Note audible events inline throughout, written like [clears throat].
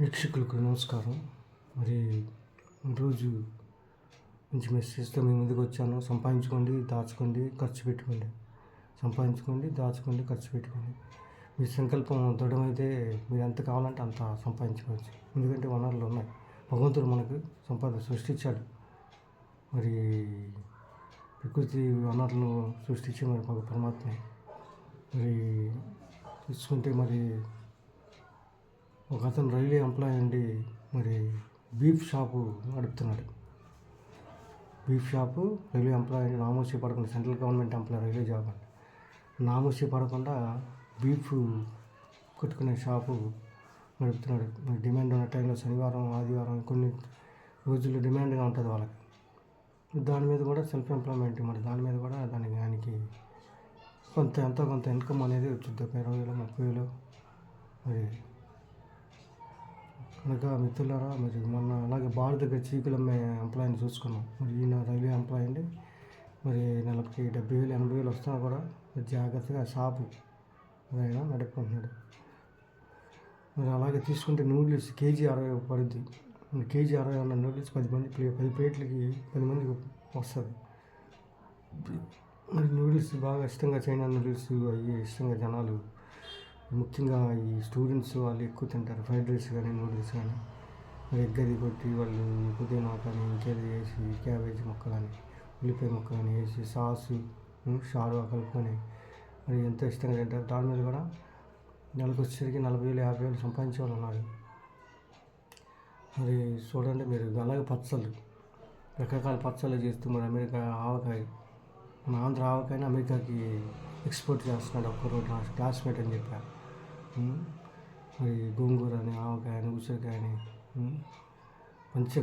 వీక్షకులకు నమస్కారం. మరి ఈరోజు మంచి మెసేజ్తో మీ ముందుకు వచ్చాను. సంపాదించుకోండి దాచుకోండి ఖర్చు పెట్టుకోండి. సంపాదించుకోండి దాచుకోండి ఖర్చు పెట్టుకోండి. మీ సంకల్పం దృఢమైతే మీరు ఎంత కావాలంటే అంత సంపాదించుకోవచ్చు. ఎందుకంటే వనరులు ఉన్నాయి. భగవంతుడు మనకు సంపాదన సృష్టించాడు. మరి ప్రకృతి వనరులను సృష్టించి మరి మాకు పరమాత్మే. మరి తీసుకుంటే మరి ఒక అతను రైల్వే ఎంప్లాయీ అండి. మరి బీఫ్ షాపు నడుపుతున్నాడు. బీఫ్ షాపు రైల్వే ఎంప్లాయ్ అండి. నామోసీ పడకుండా central government employee railway job అండి. నామోషి పడకుండా బీఫ్ కొట్టుకునే షాపు నడుపుతున్నాడు. మరి డిమాండ్ ఉన్న టైంలో శనివారం ఆదివారం కొన్ని రోజులు డిమాండ్గా ఉంటుంది వాళ్ళకి. దాని మీద కూడా సెల్ఫ్ ఎంప్లాయ్మెంట్ మరి దాని మీద కూడా దానికి దానికి కొంత ఎంతో కొంత ఇన్కమ్ అనేది వచ్చింది ఒక ఇరవై వేలు ముప్పై వేలు. మరి అనగా మిత్రులారా మరి మొన్న అలాగే బార్ దగ్గర చీకులు అమ్మే ఎంప్లాయీని చూసుకున్నాం. మరి ఈయన రైల్వే ఎంప్లాయీ అండి. మరి నెలకి డెబ్బై వేలు ఎనభై వేలు వస్తున్నా కూడా జాగ్రత్తగా షాపు ఆయన నడుపుకుంటున్నాడు. మరి అలాగే తీసుకుంటే నూడిల్స్ కేజీ అరవై పడుద్ది. కేజీ అరవై ఉన్న నూడిల్స్ పది మంది ప్లే- పది ప్లేట్లకి పది మందికి వస్తుంది. మరి నూడిల్స్ బాగా ఇష్టంగా చైనా నూడిల్స్ అవి ఇష్టంగా జనాలు ముఖ్యంగా ఈ స్టూడెంట్స్ వాళ్ళు ఎక్కువ తింటారు. ఫ్రైడ్ రైస్ కానీ నూడిల్స్ కానీ. మరి ఎగ్ అది కొట్టి వాళ్ళు పుదీనా కానీ ఇంకేది వేసి క్యాబేజీ ముక్కలని ఉల్లిపాయ ముక్కలని వేసి సాసు ఉమ్, షారు కలుపుకొని మరి ఎంతో ఇష్టంగా తింటారు. దాని మీద కూడా నెలకు వచ్చేసరికి నలభై వేలు యాభై వేలు సంపాదించే వాళ్ళు ఉన్నారు. మరి చూడండి మీరు అలాగే పచ్చళ్ళు. రకరకాల పచ్చళ్ళు చేస్తూ మరి అమెరికా ఆవకాయ మన ఆంధ్ర ఆవకాయని అమెరికాకి ఎక్స్పోర్ట్ చేస్తున్నాడు ఒక్కరోజు నా క్లాస్మేట్ అని చెప్పారు. మరి గోంగూర అని ఆవకాయ అని ఉసిరికాయ అని పంచ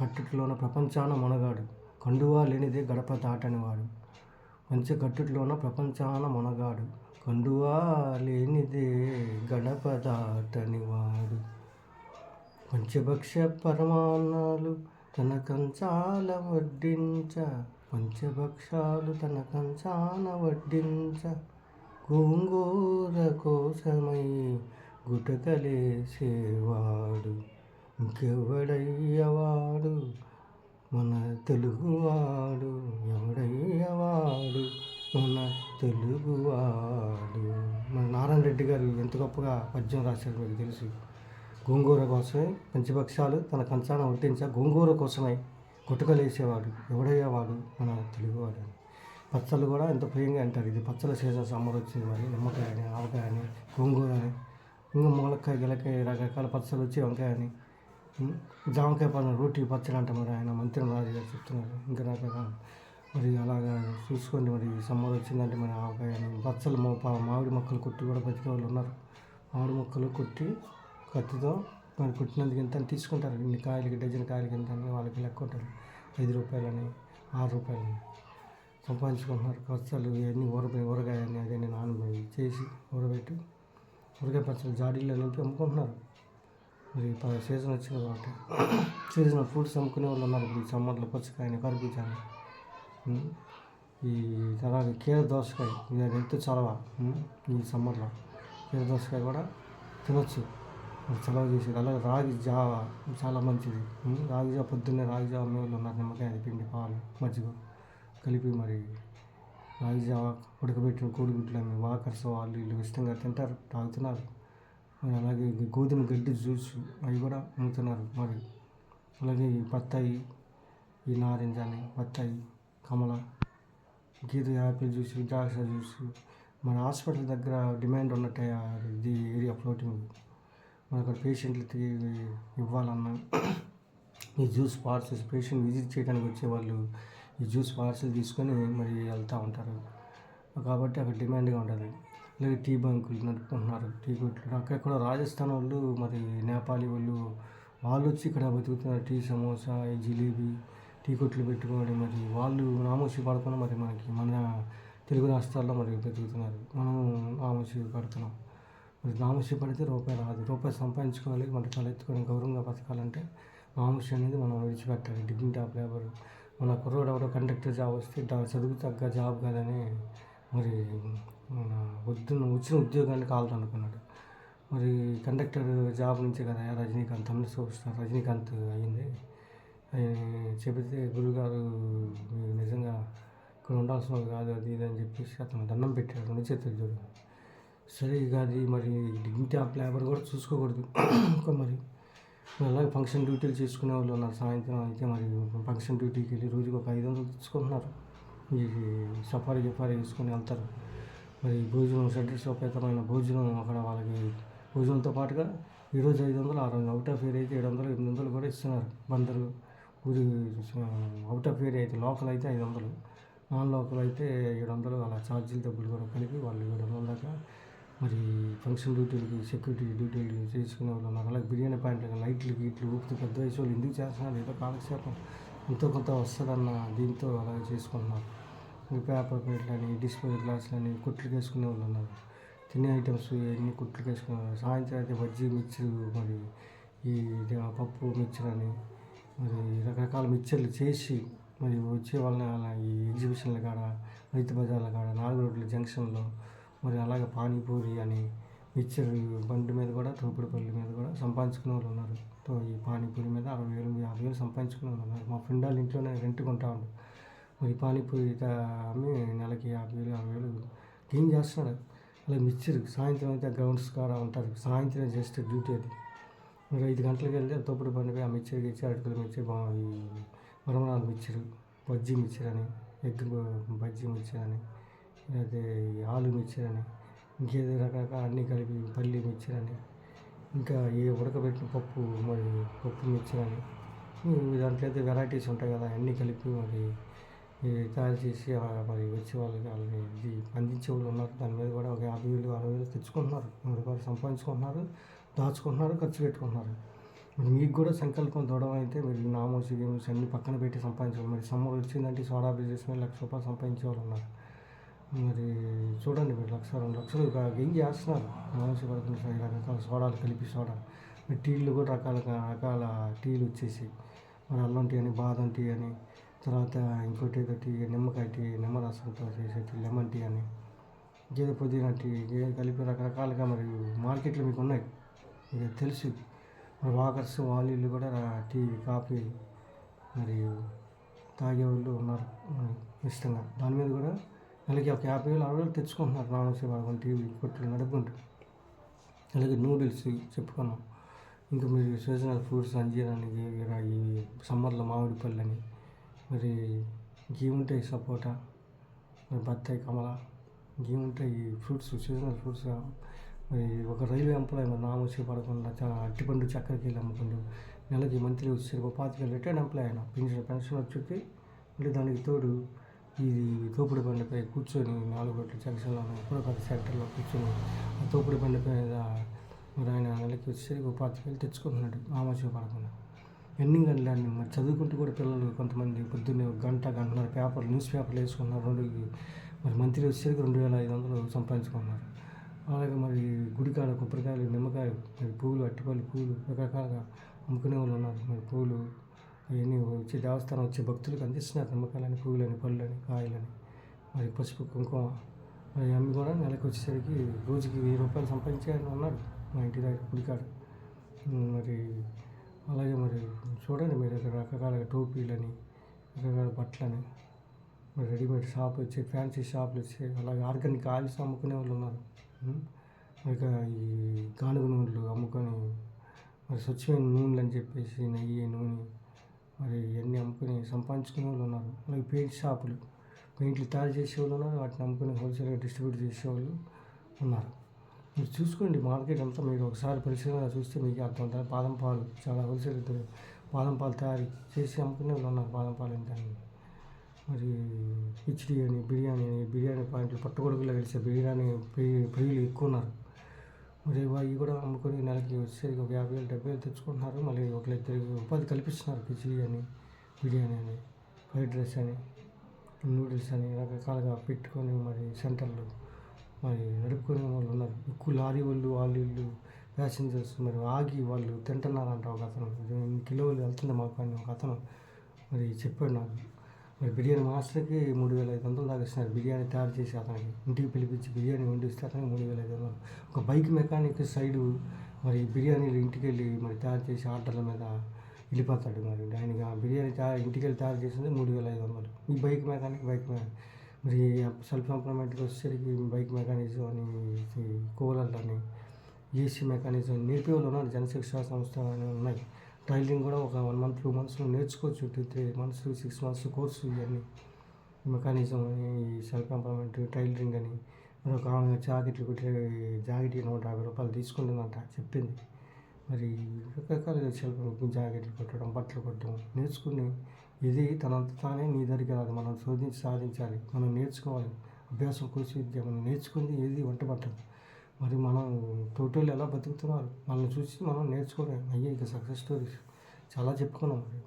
కట్టుట్లోన ప్రపంచాన మొనగాడు. కండువా లేనిదే గడప దాటని వాడు. పంచకట్టుట్లోన ప్రపంచాన మొనగాడు. కండువా లేనిదే గడప దాటని వాడు. పంచభక్ష పరమాన్నాలు తన కంచాల వడ్డించ. పంచభక్షాలు తన కంచాన వడ్డించ. గోంగూర కోసమై గుటకలేసేవాడు ఇంకెవడయ్యవాడు? మన తెలుగువాడు ఎవడయ్యవాడు? మన తెలుగువాడు. మన నారాయణ రెడ్డి గారు ఎంత గొప్పగా పద్యం రాశారు మీకు తెలుసు. గోంగూర కోసమే పంచపక్షాలు తన కంచాన ఒట్టించ గోంగూర కోసమై గుటకలేసేవాడు. ఎవడయ్యేవాడు? మన తెలుగువాడు. అని పచ్చళ్ళు కూడా ఎంత ప్రియంగా అంటారు. ఇది పచ్చళ్ళ సీజన్ సమ్మర్ వచ్చింది మరి నిమ్మకాయ అని ఆవకాయ అని గోంగూర అని ఇంకా ములక్కాయ గిలకాయ రకరకాల పచ్చళ్ళు వచ్చి వంకాయ అని జామకాయ పళ్ళ రోటీ పచ్చడి అంట మరి ఆయన మంత్రి రాజు గారు చెప్తున్నారు. ఇంకా రకరకాల మరి అలాగా చూసుకోండి మరి సమ్మర్ వచ్చిందంటే మరి ఆవకాయ అని పచ్చళ్ళు మా మామిడి మొక్కలు కొట్టి కూడా బతికే వాళ్ళు ఉన్నారు. మామిడి మొక్కలు కొట్టి కత్తితో మరి కుట్టినందుకు ఎంత అని తీసుకుంటారు. ఇన్ని కాయలకి డజన్ కాయలకి ఎంత అని వాళ్ళకి లెక్క ఉంటారు ఐదు రూపాయలని ఆరు రూపాయలని. సంపాదించుకుంటున్నారు. ఖర్చులు ఇవన్నీ ఊరపోయి ఊరగాయ అని అదే నేను ఆన్ చేసి ఊరబెట్టి ఊరగాయ పచ్చలు జాడీలో నింపి అమ్ముకుంటున్నారు. మరి సీజన్ వచ్చింది కాబట్టి [clears throat] సీజన్ ఫ్రూట్స్ అమ్ముకునే వాళ్ళు ఉన్నారు. ఇప్పుడు ఈ సమ్మర్లో పచ్చకాయని కర్బూజాని ఈ తర్వాత కీర దోసకాయ ఇది అది ఎంతో చలవ ఈ సమ్మర్లో కీర దోసకాయ కూడా తినొచ్చు. చలవ చేసేది అలాగే రాగి జావ చాలా మంచిది. రాగి జావ పొద్దున్నే రాగి జావ అమ్మే వాళ్ళు ఉన్నారు. నిమ్మకాయ పిండి పాలు మజ్జిగ. కలిపి మరి రాగి జావ ఉడకబెట్టిన కోడిగుడ్లు అమ్మి వాకర్స్ వాళ్ళు వీళ్ళు ఇష్టంగా తింటారు తాగుతున్నారు. మరి అలాగే గోధుమ గడ్డి జ్యూస్ అవి కూడా అమ్ముతున్నారు. మరి అలాగే ఈ బత్తాయి ఈ నారింజ అని బత్తాయి కమల గీత యాపిల్ జ్యూస్ ద్రాక్ష జ్యూస్. మన హాస్పిటల్ దగ్గర డిమాండ్ ఉన్నట్టే ఇది ఏరియా ఫ్లోటింగ్. మన అక్కడ పేషెంట్లకి ఇవ్వాలన్నా ఈ జ్యూస్ పార్సల్స్ పేషెంట్ విజిట్ చేయడానికి వచ్చే వాళ్ళు ఈ జ్యూస్ పార్సల్ తీసుకొని మరి వెళ్తూ ఉంటారు. కాబట్టి అక్కడ డిమాండ్గా ఉంటుంది. అలాగే టీ బంకులు నడుపుకుంటున్నారు. టీ కొట్లు. అక్కడెక్కడ రాజస్థాన్ వాళ్ళు మరి నేపాలీ వాళ్ళు వాళ్ళు వచ్చి ఇక్కడ బతుకుతున్నారు. టీ సమోసా జిలేబీ టీ కొట్లు పెట్టుకొని మరి వాళ్ళు నామోషి పడకుండా మరి మనకి మన తెలుగు రాష్ట్రాల్లో మరి బతుకుతున్నారు. మనం నామోషి పడుతున్నాం. మరి నామోషి పడితే రూపాయి రాదు. రూపాయి సంపాదించుకోవాలి. మన తలెత్తుకొని గౌరవంగా బతకాలంటే నామోషి అనేది మనం విడిచిపెట్టాలి. Dignity of labour. మన కుర్రోడు ఎవరో కండక్టర్ జాబ్ వస్తే దా- చదువు తగ్గ జాబ్ కాదని మరి మన వద్దున్న వచ్చిన ఉద్యోగాన్ని కావాలని అనుకున్నాడు. మరి కండక్టర్ జాబ్ నుంచే కదా రజనీకాంత్ తమిళ సూపర్ స్టార్ రజనీకాంత్ అయ్యింది. ఆయన చెబితే గురుగారు మీరు నిజంగా ఇక్కడ ఉండాల్సిన వాళ్ళు కాదు అది ఇది అని చెప్పేసి అతను దండం పెట్టాడు రెండు చేతులు చూడు. సరే ఇక అది మరి డిగ్నిటీ ఆఫ్ లేబర్ కూడా చూసుకోకూడదు. ఇంకా మరి అలాగే ఫంక్షన్ డ్యూటీలు చేసుకునే వాళ్ళు ఉన్నారు. సాయంత్రం అయితే మరి ఫంక్షన్ డ్యూటీకి వెళ్ళి రోజుకి ఒక ఐదు వందలు తెచ్చుకుంటున్నారు ఈ సఫారీ గిఫారీ తీసుకొని వెళ్తారు. మరి భోజనం షడ్రసోపేతమైన భోజనం అక్కడ వాళ్ళకి భోజనంతో పాటుగా ఈరోజు ఐదు వందలు ఆరు వందలు అవుట్ ఆఫ్ ఏరియా అయితే ఏడు వందలు ఎనిమిది వందలు కూడా ఇస్తున్నారు. బందరు ఊరి అవుట్ ఆఫ్ ఏరియా అయితే లోకల్ అయితే ఐదు వందలు నాన్ లోకల్ అయితే ఏడు వందలు అలా ఛార్జీలు డబ్బులు కూడా కలిపి వాళ్ళు ఏడు వందల దాకా మరి ఫంక్షన్ డ్యూటీలకి సెక్యూరిటీ డ్యూటీలు చేసుకునే వాళ్ళు నాకు అలాగే బిర్యానీ పాయింట్లు లైట్లు గీట్లు ఊపితే పెద్ద వయసు వాళ్ళు ఎందుకు చేస్తున్నారు? ఏదో కాలక్షేపం. ఎంతో కొంత వస్తుందన్న దీంతో అలాగే చేసుకుంటున్నారు. పేపర్ ప్లేట్లని డిస్పోజల్ గ్లాసులని కుట్లు వేసుకునే వాళ్ళు ఉన్నారు. తినే ఐటమ్స్ ఇవన్నీ కుట్లు వేసుకున్నారు సాయంత్రం అయితే బజ్జీ మిక్చర్ మరి ఈ పప్పు మిక్చర్ అని మరి రకరకాల మిక్చర్లు చేసి మరి వచ్చే వాళ్ళని అలా ఈ ఎగ్జిబిషన్ల కాడ రైతు బజార్ల కాడ నాలుగు రోడ్ల జంక్షన్లో మరి అలాగే పానీపూరి అని మిక్చర్ బండి మీద కూడా తోపుడుపల్లి మీద కూడా సంపాదించుకునే వాళ్ళు ఉన్నారు. తో ఈ పానీపూరి మీద అరవై వేలు యాభై వేలు సంపాదించుకునే వాళ్ళు ఉన్నారు. మా ఫ్రెండ్ వాళ్ళ ఇంట్లోనే రెంట్ కొంటా ఉండు. మరి పానీపూరి అమ్మి నెలకి యాభై వేలు అరవై వేలు క్లీన్ చేస్తున్నాడు. అలా మిక్చర్ సాయంత్రం అయితే గ్రౌండ్స్ కాడ ఉంటారు. సాయంత్రం జస్ట్ డ్యూటీ అది. మరి ఐదు గంటలకు వెళ్తే తోపుడు బండి పోయి ఆ మిక్చర్ ఇచ్చి అటుకుల మిక్చర్ బా ఈ మరమరాలు మిక్చర్ బజ్జీ మిక్చర్ అని ఎగ్ బజ్జీ మిక్చర్ అని లేకపోతే ఆలు మిక్చర్ అని ఇంకేదో రకరకాల అన్నీ కలిపి పల్లి మిక్చర్ అని ఇంకా ఏ ఉడకబెట్టిన పప్పు మరి పప్పు మిక్చర్ అని దాంట్లో అయితే వెరైటీస్ ఉంటాయి కదా అన్నీ కలిపి మరి ఈ తయారు చేసి మరి వచ్చే వాళ్ళకి వాళ్ళని ఇది అందించే వాళ్ళు ఉన్నారు. దాని మీద కూడా ఒక యాభై వేలు అరవై వేలు తెచ్చుకుంటున్నారు. మూడు రూపాయలు సంపాదించుకుంటున్నారు దాచుకుంటున్నారు ఖర్చు పెట్టుకుంటున్నారు. మరి మీకు కూడా సంకల్పం దృఢం అయితే మీరు నామోసి గేమ్స్ అన్ని పక్కన పెట్టి సంపాదించాలి మరి సమ్మర్ వచ్చిందంటే సోడా బిజినెస్ మీద లక్ష రూపాయలు సంపాదించే వాళ్ళు ఉన్నారు. మరి చూడండి మీరు లక్ష రెండు లక్షలు ఇక ఏం చేస్తున్నారు? నామోసి పడుతున్న రకరకాల సోడాలు కలిపి సోడా. మరి టీలు కూడా రకాల రకాల టీలు వచ్చేసి మరి అల్లం టీ అని బాదం టీ అని తర్వాత ఇంకోటి ఏదో టీ నిమ్మకాయ టీ నిమ్మరసంతో చేసే టీ లెమన్ టీ అని గేదె పుదీనా టీ గేదె కలిపి రకరకాలుగా మరి మార్కెట్లో మీకు ఉన్నాయి. ఇది తెలుసు. మరి వాకర్స్ వాళ్ళు కూడా టీ కాఫీ మరియు తాగే వాళ్ళు ఉన్నారు ఇష్టంగా. దాని మీద కూడా నెలకి ఒక యాభై వేలు అరవై వేలు తెచ్చుకుంటున్నారు నామోసి వాళ్ళ టీవీ కొట్టులు నడుపుకుంటూ. అలాగే నూడిల్స్ చెప్పుకున్నాం. ఇంకా మీరు సీజనల్ ఫ్రూట్స్ అంజీరానికి ఈ సమ్మర్లో మామిడి పళ్ళు అని మరి ఉంటాయి సపోటా మరి బత్తాయి కమల ఇంకేముంటాయి ఫ్రూట్స్ సీజనల్ ఫ్రూట్స్. మరి ఒక రైల్వే ఎంప్లాయ్ మరి నామోసి పడకుండా అట్టిపండు చక్కెరకి వెళ్ళి అమ్ముకుంటూ నెలకి మంత్లీ వచ్చి ఒక పాతిక రిటైర్డ్ ఎంప్లాయ్ అయినా. పెన్షన్ పెన్షన్ వచ్చి మళ్ళీ దానికి తోడు ఇది తోపుడు బండిపై కూర్చొని నాలుగు రోడ్ల జంక్షన్లో ఎప్పుడో సెంటర్లో కూర్చొని ఆ తోపుడు బండి మీద మరి ఆయన నెలకి వచ్చేసరికి పాతిక వేలు తెచ్చుకుంటున్నాడు ఆమోసం పడకుండా. ఎన్ని గంటలు మరి చదువుకుంటూ కూడా పిల్లలు కొంతమంది పొద్దున్నే ఒక గంట గంటన్నర పేపర్ న్యూస్ పేపర్లు వేసుకున్నారు. రెండు మరి మంత్లీ వచ్చేసరికి రెండు వేల ఐదు వందలు సంపాదించుకున్నారు. అలాగే మరి గుడికాడ కొబ్బరికాయలు నిమ్మకాయలు మరి పూలు అట్టిపల్లి పూలు రకరకాలుగా అమ్ముకునే వాళ్ళు ఉన్నారు. మరి పూలు అవన్నీ వచ్చే దేవస్థానం వచ్చే భక్తులకు అందిస్తున్నారు నిమ్మకాయలని పూలని పళ్ళని కాయలని మరి పసుపు కుంకుమ మరి అమ్మి కూడా నెలకు వచ్చేసరికి రోజుకి వెయ్యి రూపాయలు సంపాదించాలని ఉన్నారు మా ఇంటి దగ్గర పులికాడ మరి అలాగే మరి చూడండి మీరు ఇక్కడ రకరకాల టోపీలని రకరకాల బట్టలని మరి రెడీమేడ్ షాప్ వచ్చి ఫ్యాన్సీ షాపులు వచ్చి అలాగే ఆర్గానిక్ ఆయిల్స్ అమ్ముకునే వాళ్ళు ఉన్నారు. ఇక ఈ గానుగ నూనెలు అమ్ముకొని మరి స్వచ్ఛమైన నూనెలు అని చెప్పేసి నెయ్యి నూనె మరి ఇవన్నీ అమ్ముకుని సంపాదించుకునే వాళ్ళు ఉన్నారు. అలాగే పెయింట్ షాపులు. పెయింట్లు తయారు చేసే వాళ్ళు ఉన్నారు. వాటిని అమ్ముకుని హోల్సేల్గా డిస్ట్రిబ్యూట్ చేసేవాళ్ళు ఉన్నారు. మీరు చూసుకోండి మార్కెట్ అంతా. మీరు ఒకసారి పరిశీలన చూస్తే మీకు అర్థమవుతుంది బాదం పాలు. చాలా హోల్సేల్ బాదం పాలు తయారు చేసి అమ్ముకునే వాళ్ళు ఉన్నారు. బాదం పాలు ఎంత మరి కిచిడి అని బిర్యానీ అని బిర్యానీ పాయింట్లు పట్టుకొడుకులో కలిసే బిర్యానీ ప్రియులు ఎక్కువ ఉన్నారు. మరి అవి కూడా అమ్ముకొని నెలకి వచ్చేసరికి ఒక యాభై వేలు డెబ్బై వేలు తెచ్చుకుంటున్నారు. మళ్ళీ ఒక ఇద్దరికి ఉపాధి కల్పిస్తున్నారు కిచిడి అని బిర్యానీ అని ఫ్రైడ్ రైస్ అని నూడిల్స్ అని రకరకాలుగా పెట్టుకొని మరి సెంటర్లు మరి నడుపుకునే వాళ్ళు ఉన్నారు. ఎక్కువ లారీ వాళ్ళు వాళ్ళు వీళ్ళు ప్యాసింజర్స్ మరి ఆగి వాళ్ళు తింటున్నారంట ఒక అతను. ఇన్ని కిలోలు వెళ్తుంది మాకు అని ఒక అతను. మరి చెప్పాడు నాకు. మరి బిర్యానీ మాస్టర్కి మూడు వేల ఐదు వందలు దాకా ఇస్తున్నారు. బిర్యానీ తయారు చేసి అతనికి ఇంటికి పిలిపించి బిర్యానీ వండిస్తే అతనికి మూడు వేల ఐదు వందలు. ఒక బైక్ మెకానిక్ సైడు మరి బిర్యానీలు ఇంటికి వెళ్ళి మరి తయారు చేసి ఆర్డర్ల మీద వెళ్ళిపోతాడు మరి. ఆయనకి ఆ బిర్యానీ తయారు ఇంటికి వెళ్ళి తయారు చేసింది మూడు వేల ఐదు వందలు. ఈ బైక్ మెకానిక్ బైక్ మెకానిక్ మరి సెల్ఫ్ ఎంప్లాయ్మెంట్కి వచ్చేసరికి బైక్ మెకానిజం అని కూలర్లు అని ఏసీ మెకానిజం నేర్పే వాళ్ళు ఉన్నారు జనశిక్షణ సంస్థ అని ఉన్నాయి. టైలరింగ్ కూడా ఒక వన్ మంత్ టూ మంత్స్లో నేర్చుకోవచ్చు. Two three months six months course ఇవన్నీ. మెకానిజం అని సెల్ఫ్ ఎంప్లాయ్మెంట్ టైలరింగ్ అని మరొక ఒక జాకెట్లు కుట్టే జాకెట్ నూట యాభై రూపాయలు తీసుకుంటుందంట చెప్పింది. మరి రకరకాల సెల్ఫ్ జాకెట్లు కుట్టడం బట్టలు కుట్టడం నేర్చుకుని ఇది తనంత తానే నీ దగ్గరికి రాదు. మనం శోధించి సాధించాలి. మనం నేర్చుకోవాలి. అభ్యాసం కృషి విద్య మనం నేర్చుకుంది ఏది వంట పట్టదు మరి మనం తోటోళ్ళు ఎలా బతుకుతున్నారు? వాళ్ళని చూసి మనం నేర్చుకోవడం అయ్యే ఇక సక్సెస్ స్టోరీస్ చాలా చెప్పుకున్నాం మరి.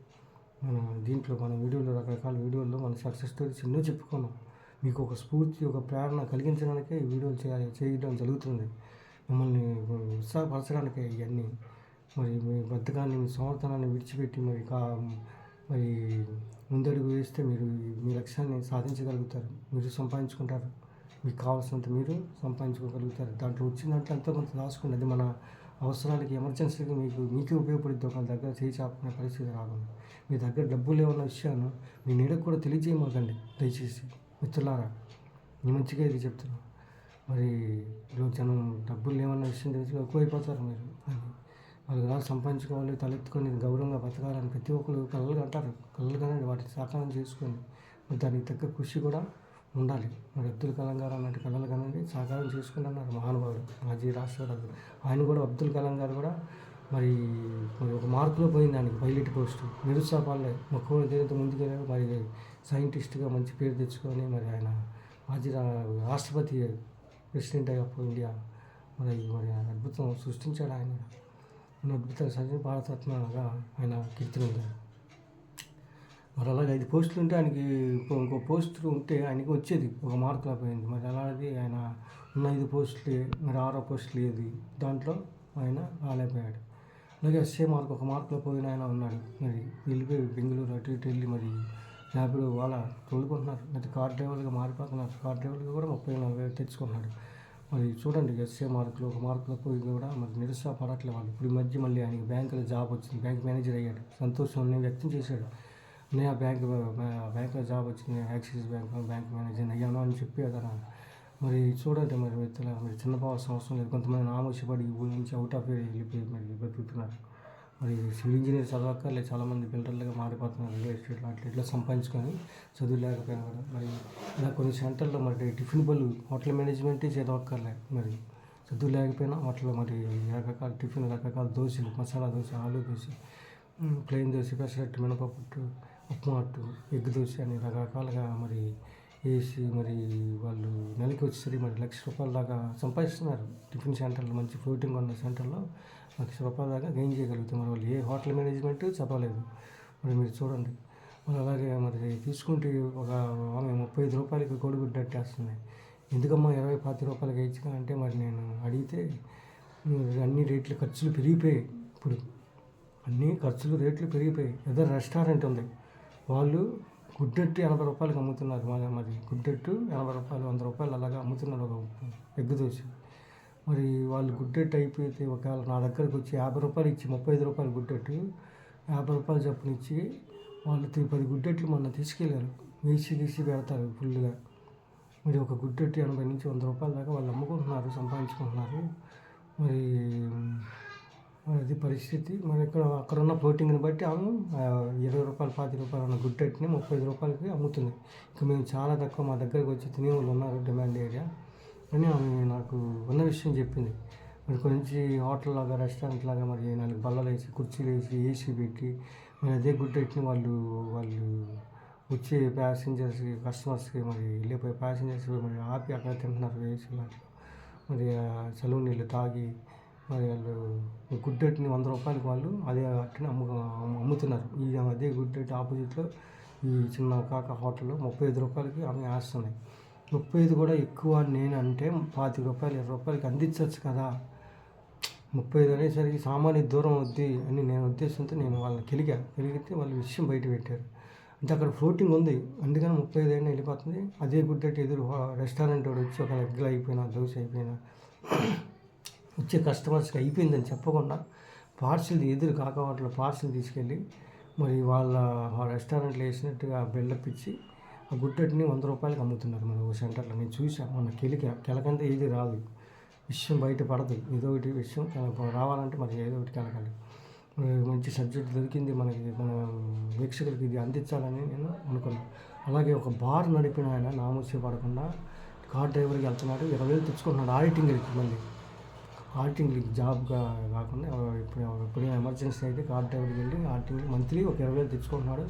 మన దీంట్లో మన వీడియోలో రకరకాల వీడియోల్లో మన సక్సెస్ స్టోరీస్ ఎన్నో చెప్పుకున్నాం. మీకు ఒక స్ఫూర్తి ఒక ప్రేరణ కలిగించడానికే ఈ వీడియోలు చేయాలి చేయడం జరుగుతుంది. మిమ్మల్ని ఉత్సాహపరచడానికే ఇవన్నీ మరి మీ బద్ధకాన్ని మీ సమర్థనాన్ని విడిచిపెట్టి మరి కా మరి ముందడుగు వేస్తే మీరు మీ లక్ష్యాన్ని సాధించగలుగుతారు. మీరు సంపాదించుకుంటారు. మీకు కావాల్సినంత మీరు సంపాదించుకోగలుగుతారు. దాంట్లో వచ్చిందంటే ఎంతో కొంత దాచుకోండి అది మన అవసరాలకి ఎమర్జెన్సీకి మీకు మీకే ఉపయోగపడుద్ది ఒక దగ్గర చేయి చాపుకునే పరిస్థితి రాకుండా. మీ దగ్గర డబ్బులు ఏమన్న విషయాన్ని మీ నీడకు కూడా తెలియజేయమాకండి. దయచేసి మిత్రులారా మీ మంచిగా ఇది చెప్తున్నాను మరి ఈరోజు జనం డబ్బులు ఏమన్న విషయం తెలిసి ఎక్కువైపోతారు మీరు. అని వాళ్ళు ఎలా సంపాదించుకోవాలి తలెత్తుకొని గౌరవంగా బతకాలని ప్రతి ఒక్కరు కళ్ళలు అంటారు. కళ్ళలు కానీ వాటిని సాకారం చేసుకొని దానికి తగ్గ కృషి కూడా ఉండాలి. మరి అబ్దుల్ కలాం గారు అన్నట్టు కళలు కనండి సాకారం చేసుకుంటున్నారు మహానుభావుడు మాజీ రాష్ట్రపతి. ఆయన కూడా అబ్దుల్ కలాం గారు కూడా మరి మరి ఒక మార్కులో పోయింది దానికి పైలట్ పోస్టు. నిరుత్సాహాలే. మొక్క దేనితో ముందుకెళ్ళారు మరి సైంటిస్ట్గా మంచి పేరు తెచ్చుకొని మరి ఆయన మాజీ రాష్ట్రపతి ప్రెసిడెంట్ ఆఫ్ ఇండియా మరి మరి అద్భుతం సృష్టించాడు ఆయన. ఎన్నో అద్భుతాలు భారతరత్నగా ఆయన కీర్తి పొందాడు మరి అలాగే ఐదు పోస్టులు ఉంటే ఆయనకి ఇంకో ఇంకో పోస్ట్ ఉంటే ఆయనకి వచ్చేది ఒక మార్కులో పోయింది మరి అలాగే ఆయన ఉన్న ఐదు పోస్టులు మరి ఆరో పోస్ట్ లేదు దాంట్లో ఆయన రాలేకపోయాడు. అలాగే ఎస్ఏ మార్క్ ఒక మార్కులో పోయిన ఆయన ఉన్నాడు. మరి వెళ్ళిపోయి బెంగళూరు అటు ఇటు వెళ్ళి మరి ర్యాపిడో వాళ్ళ తోలుకుంటున్నారు. మరి కార్ డ్రైవర్గా మారిపోతున్నారు. కార్ డ్రైవర్గా కూడా ముప్పై నలభై వేలు తెచ్చుకుంటున్నాడు. మరి చూడండి ఎస్ఏ మార్కులు ఒక మార్కులో పోయి కూడా మరి నిరుత్సాహపడట్లే వాళ్ళు. ఇప్పుడు ఈ మధ్య మళ్ళీ ఆయనకి బ్యాంకులో జాబ్ వచ్చింది. బ్యాంక్ మేనేజర్ అయ్యాడు. సంతోషాన్ని వ్యక్తం చేశాడు. నేను ఆ బ్యాంక్ బ్యాంక్లో జాబ్ వచ్చింది యాక్సిస్ బ్యాంక్ బ్యాంక్ మేనేజర్ అయ్యాను అని చెప్పి అతను మరి చూడండి మరి మిత్రుల మరి చిన్నపోవాల్సిన అవసరం లేదు కొంతమంది నామోషపడి ఊరి నుంచి అవుట్ ఆఫ్ ఏరియా వెళ్ళిపోయి మరి బతుకుతున్నారు మరి సివిల్ ఇంజనీర్ చదవక్కర్లే చాలామంది బిల్డర్లుగా మారిపోతున్నారు రియల్ ఎస్టేట్లో అట్లా ఇట్లా సంపాదించుకొని చదువు లేకపోయినా కూడా. మరి ఇలా కొన్ని సెంటర్లో మరి టిఫిన్ బళ్ళు హోటల్ మేనేజ్మెంటే చదవక్కర్లే మరి. చదువు లేకపోయినా హోటల్లో మరి రకరకాల టిఫిన్ రకరకాల దోశలు మసాలా దోశ ఆలు దోశ ప్లెయిన్ దోశ పెసరట్టు మినపప్పు ఉప్మా అట్టు ఎగ్ దోశ అని రకరకాలుగా మరి వేసి మరి వాళ్ళు నెలకి వచ్చేసరికి మరి లక్ష రూపాయల దాకా సంపాదిస్తున్నారు. టిఫిన్ సెంటర్లు మంచి ఫ్లోటింగ్ ఉన్న సెంటర్లో లక్ష రూపాయల దాకా గెయిన్ చేయగలుగుతాం మరి వాళ్ళు ఏ హోటల్ మేనేజ్మెంట్ చెప్పలేదు. మరి మీరు చూడండి. మరి అలాగే మరి తీసుకుంటే ఒక ఆమె ముప్పై ఐదు రూపాయలకి కొడుగుడ్డు అట్టేస్తుంది. ఎందుకమ్మా ఇరవై పాతి రూపాయలకి ఇచ్చిన అంటే మరి నేను అడిగితే అన్ని రేట్లు ఖర్చులు పెరిగిపోయాయి ఇప్పుడు. అన్ని ఖర్చులు రేట్లు పెరిగిపోయాయి. ఏదో రెస్టారెంట్ ఉంది. వాళ్ళు గుడ్డెట్టు ఎనభై రూపాయలకి అమ్ముతున్నారు మరి మరి గుడ్డెట్టు ఎనభై రూపాయలు వంద రూపాయలు అలాగా అమ్ముతున్నారు ఒక ఎగ్గు దోశ. మరి వాళ్ళు గుడ్డెట్టు అయిపోతే ఒకవేళ నా దగ్గరకు వచ్చి యాభై రూపాయలు ఇచ్చి ముప్పై ఐదు రూపాయలు గుడ్డెట్టు యాభై రూపాయలు చొప్పున ఇచ్చి వాళ్ళు పది గుడ్డెట్లు మొన్న తీసుకెళ్ళారు. వేసి తీసి పెడతారు ఫుల్గా మరి ఒక గుడ్డెట్టు ఎనభై నుంచి వంద రూపాయల దాకా వాళ్ళు అమ్ముకుంటున్నారు సంపాదించుకుంటున్నారు. మరి అది పరిస్థితి. మరి ఇక్కడ అక్కడ ఉన్న ఫ్లోటింగ్ని బట్టి ఆమె ఇరవై రూపాయలు పాతి రూపాయలు ఉన్న గుడ్ గుడ్డెట్ని ముప్పై ఐదు రూపాయలకి అమ్ముతుంది. ఇంకా మేము చాలా తక్కువ మా దగ్గరకు వచ్చి తినే వాళ్ళు ఉన్నారు డిమాండ్ ఏరియా అని ఆమె నాకు ఉన్న విషయం చెప్పింది. మరి కొంచెం హోటల్ లాగా రెస్టారెంట్ లాగా మరి నాలుగు బల్లలు వేసి కుర్చీలు వేసి ఏసీ పెట్టి మరి అదే గుడ్డెట్ని వాళ్ళు వాళ్ళు వచ్చే ప్యాసింజర్స్కి కస్టమర్స్కి మరి వెళ్ళిపోయే ప్యాసింజర్స్ మరి ఆపి అక్కడ తింటున్నారు ఏసీ లాంటిలో మరి ఆ నీళ్ళు తాగి మరి వాళ్ళు గుడ్డెట్ని వంద రూపాయలకి వాళ్ళు అదే అట్టని అమ్ము అమ్ముతున్నారు. ఈ అదే గుడ్డెట్ ఆపోజిట్లో ఈ చిన్న కాక హోటల్లో ముప్పై ఐదు రూపాయలకి ఆమె వేస్తున్నాయి ముప్పై ఐదు కూడా ఎక్కువ నేను అంటే పాతిక రూపాయలు ఇరవై రూపాయలకి అందించవచ్చు కదా. ముప్పై ఐదు అనేసరికి సామాన్య దూరం వద్ది అని నేను ఉద్దేశంతో నేను వాళ్ళని కెలిగా కెలిగితే వాళ్ళు విషయం బయట పెట్టారు. అంటే అక్కడ ఫ్లోటింగ్ ఉంది. అందుకని ముప్పై ఐదు అయినా వెళ్ళిపోతుంది. అదే గుడ్డెట్ ఎదురు రెస్టారెంట్ వాడు వచ్చి ఒక ఎగ్గులు అయిపోయినా దోశ అయిపోయినా వచ్చే కస్టమర్స్కి అయిపోయిందని చెప్పకుండా పార్సిల్ ఎదురు కాకవాటలో పార్సిల్ తీసుకెళ్ళి మరి వాళ్ళ రెస్టారెంట్లో వేసినట్టుగా బిల్డప్ ఇచ్చి ఆ గుట్టని వంద రూపాయలకి అమ్ముతున్నారు మన ఓ సెంటర్లో నేను చూసాను మొన్న కెలిక కెలకంతా ఏది రాదు. విషయం బయట పడదు. ఏదో ఒకటి విషయం రావాలంటే మరి ఏదో ఒకటి కలగాలి మంచి సబ్జెక్ట్ దొరికింది మనకి మన వీక్షకులకి ఇది అందించాలని నేను అనుకున్నాను అలాగే ఒక బార్ నడిపిన ఆయన నామూసి పడకుండా కార్ డ్రైవర్కి వెళ్తున్నాడు. ఇరవై వేలు తెచ్చుకుంటున్నాడు. ఆడిటింగ్కి మళ్ళీ ఆర్టింగ్కి జాబ్గా కాకుండా ఇప్పుడు ఇప్పుడు ఎమర్జెన్సీ అయితే కార్ డ్రైవర్కి వెళ్ళి ఆర్టింగ్ మంత్లీ ఒక ఇరవై వేలు తెచ్చుకుంటున్నాడు.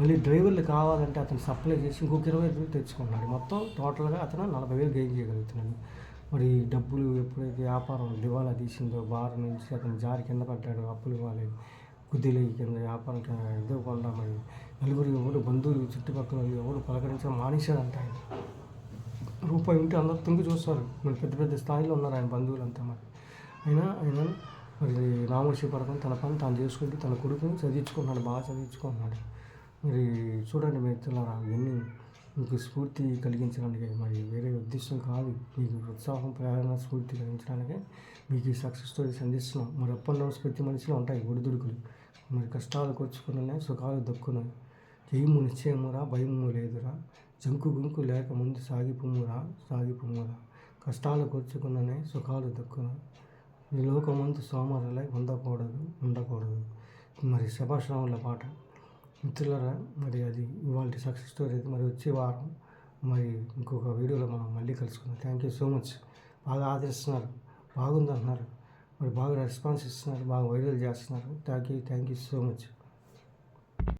మళ్ళీ డ్రైవర్లు కావాలంటే అతను సప్లై చేసి ఇంకొక ఇరవై వేలు తెచ్చుకుంటున్నాడు. మొత్తం టోటల్గా అతను నలభై వేలు గెయిన్ చేయగలుగుతున్నాడు. మరి డబ్బులు ఎప్పుడైతే వ్యాపారం దివాలా తీసిందో బార్ నుంచి అతను జారి కింద పడ్డాడు అప్పులు ఇవ్వాలి కుదిలే కింద వ్యాపారం కింద ఇవ్వకుండా మరి? నలుగురు ఎవరు బంధువులు చుట్టుపక్కల ఎవరు పలకరించడం మానేశాడంట ఆయన. రూపాయి ఉంటే అందరు తొంగి చూస్తారు. మరి పెద్ద పెద్ద స్థాయిలో ఉన్నారు ఆయన బంధువులంతా మరి. అయినా ఆయన మరి రామోషి శివపరకం తన పని తాను చేసుకుంటూ తన కొడుకుని చదివించుకున్నాడు బాగా చదివించుకున్నాడు మరి చూడండి మిత్రులారా ఇవన్నీ మీకు స్ఫూర్తి కలిగించడానికి మరి వేరే ఉద్దేశం కాదు మీకు ఉత్సాహం ప్రేరణ స్ఫూర్తి కలిగించడానికి మీకు ఈ సక్సెస్ స్టోరీస్ అందిస్తున్నాం మరి అప్ అండ్ డౌన్స్ ప్రతి మనిషిలో ఉంటాయి ఒడిదుడుకులు. మరి కష్టాలు కొచ్చుకున్నాయి సుఖాలు దక్కున్నాయి జయము నిశ్చయమురా భయము లేదురా. జంకు గుంకు లేక ముందు సాగిపోమురా సాగిపోమురా. కష్టాలు కూర్చుకున్ననే సుఖాలు దక్కున్నాయి ఈ లోకమందు సోమరులై ఉండకూడదు ఉండకూడదు. మరి శభాశ్రాముల పాట. మిత్రులరా మరి అది ఇవాళ సక్సెస్ స్టోరీ అయితే మరి వచ్చే వారం మరి ఇంకొక వీడియోలో మనం మళ్ళీ కలుసుకుందాం. థ్యాంక్ యూ సో మచ్ బాగా ఆదరిస్తున్నారు బాగుంది అంటున్నారు మరి బాగా రెస్పాన్స్ ఇస్తున్నారు బాగా వైరల్ చేస్తున్నారు. Thank you thank you so much